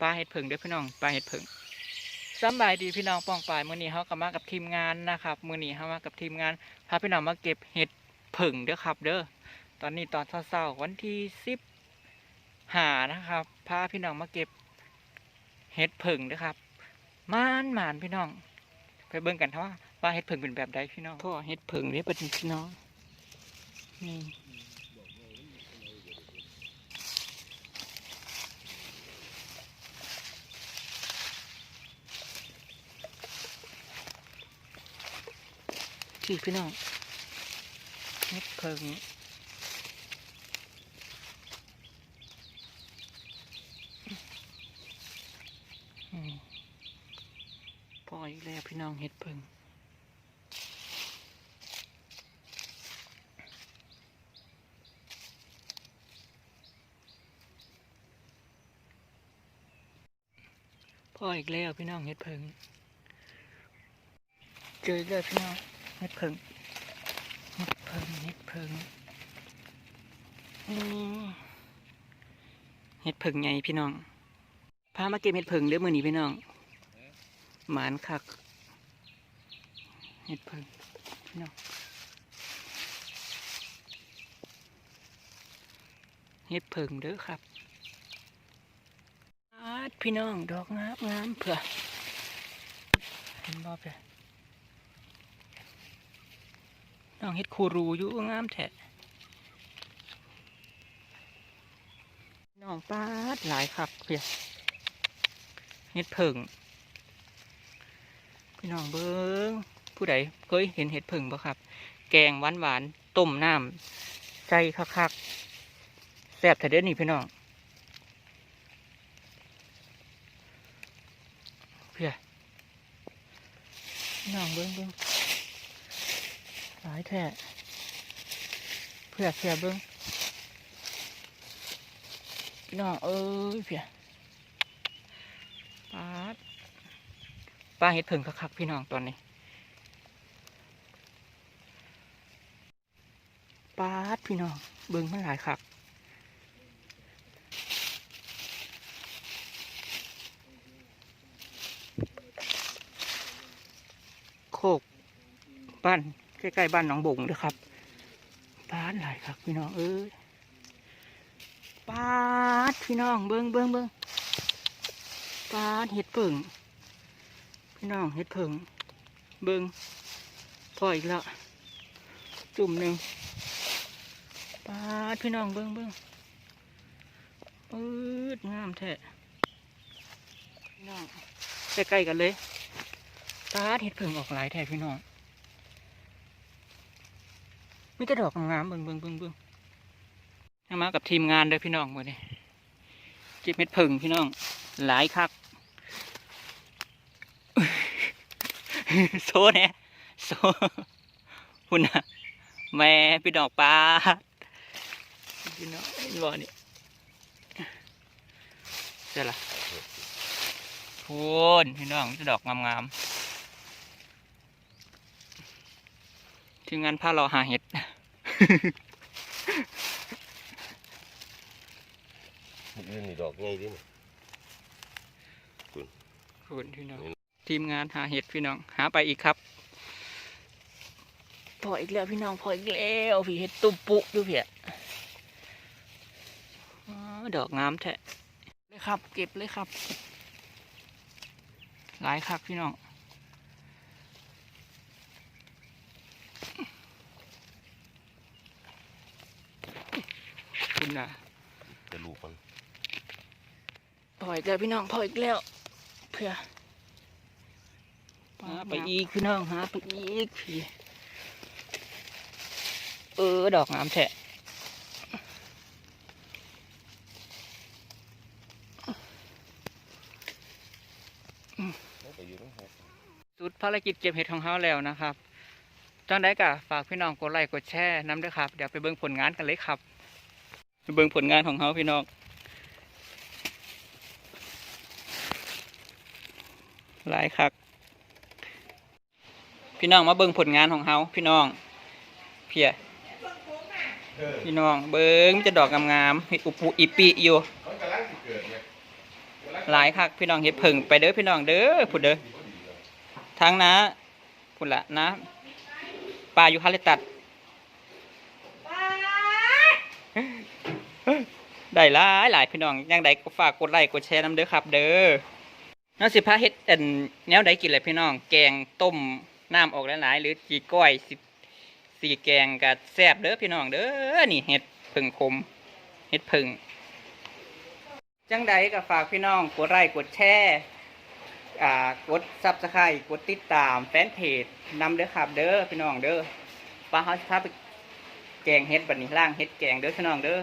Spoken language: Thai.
ปลาเห็ดผึ่งเด้อพี่น้องปลาเห็ดผึ่งสำบายดีพี่น้องป้องปลายมื้อนี้เฮาก็มากับทีมงานนะครับมื้อนี้เฮามากับทีมงานพาพี่น้องมาเก็บเห็ดผึ่งเด้อครับ เด้อตอนนี้ตอนเช้าๆวันที่สิบหานะครับพาพี่น้องมาเก็บเห็ดผึ่งเด้อครับมานมานพี่น้อง ไปเบิ่งกันว่าว่าเห็ดผึ่งเป็นแบบใดพี่น้องพ่อเห็ดผึ่งนี่เป็นพี่น้องนี่ ที่พี่น้องเห็ดผึ่งพ่ออีกแล้วพี่น้องเห็ดผึ่งพ่ออีกแล้วพี่น้องเฮ็ดเพิง เจอแล้วพี่น้อง เฮ็ดเพิงเฮ็ดเพิงเฮ็ดเพิงเฮ็ดเพิงไงพี่น้อง พามาเก็บเฮ็ดเพิงเด้อมือนี้พี่น้อง หมานคักเฮ็ดเพิงพี่น้องเฮ็ดเพิงเด้อครับพี่น้องดอกงามงามเผื่อเห็นบ่เผื่อ น้องเฮ็ดคูรูอยู่งามแท้น้องปาดหลายคักเผื่อเฮ็ดเผิงพี่น้องเบิ้งผู้ใดเคยเห็นเห็ดเผิงบ่ครับ แกงหวานหวานต้มน้ำใจคักๆแซ่บแต่เด้นี่พี่น้องเพื่อน้องเบิ้งเบิ้ง หลายแท้เพื่อเพื่อเบิ้งพี่น้องเอ้ยเพื่อปาดปลาเห็ดเผิงคักๆพี่น้องตอนนี้ปาดพี่น้องเบิ้งมันหลายคักโคกบ้าน ใกล้ๆบ้านหนองบงเด้อครับบ้านหลายครับพี่น้องเอ้ยปาดพี่น้องเบิ้งเบิ้งเบิ้งปาดเห็ดเผิงพี่น้องเห็ดเผิงเบิ้งพออีกแล้วจุ่มหนึ่งปาดพี่น้องเบิ้งเบิ้งปื๊ดงามแท้พี่น้องใกล้ๆกันเลยตาดเห็ดเพิ่งออกหลายแท้พี่น้อง มีแต่ดอกงามๆเบิ่งเบิ่งเบิ่งเบิ่งมากับทีมงานเด้อพี่น้องมือนี้เก็บเห็ดเพิ่งพี่น้อง หลายคักโซเนี่ยโซหุ่นน่ะแม่พี่ดอกปลาพี่น้องเห็นบ่นี่เจ้าละพูนพี่น้องมีแต่ดอกงามๆทีมงานพาเราหาเห็ด ยืนนี่ดอกใหญ่ดินี่คุณพี่น้อง ทีมงานหาเห็ดพี่น้อง หาไปอีกครับ พออีกแล้วพี่น้องพออีกแล้วพี่เห็ดตุ่ปุอยู่เพียดอกงามแท้เลยครับ เก็บเลยครับ หลายครับพี่น้อง คุณน่ะจะลูกมันพออีกแล้วพี่น้องพออีกแล้วเพื่อหาไปอีกพี่น้องหาไปอีกพี่เออดอกงามแท้ไปอยู่ต้องหาสุดภารกิจเก็บเห็ดของเฮาแล้วนะครับจังได้กะฝากพี่น้องกดไลค์กดแชร์น้ำด้วยครับ เดี๋ยวไปเบิ่งผลงานกันเลยครับไป เบิ่งผลงานของเฮาพี่น้องหลายคัก พี่น้องมาเบิ่งผลงานของเฮาพี่น้อง เพียพี่น้อง เบิ่งมีแต่ดอกงามๆเห็ดอุปุอิปิอยู่หลายคักพี่น้องเฮ็ดเพิ่งไปเด้อพี่น้องเด้อพูดเด้อทางนะพูดละนะปลาอยู่คาเลตัด ได้หลายหลายพี่น้องยังใดก็ฝากกดไลค์กดแชร์น้ำเด้อครับ เด้อน้องสิพาเฮ็ดอันแนวใดกินเลยพี่น้อง แกงต้มน้ำออกหลายๆหรือจีก้อยสิสีแกงกับแซบเด้อพี่น้องเด้อนี่เฮ็ดผึ่งคมเฮ็ดผึ่งจังใดก็ฝากพี่น้องกดไลค์กดแชร์กดซับสไครต์กดติดตามแฟนเพจนำเด้อครับเด้อพี่น้องเด้อปลาเฮาสิพาไปแกงเฮ็ดบัดนี้ล่างเฮ็ดแกงเด้อพี่น้องเด้อ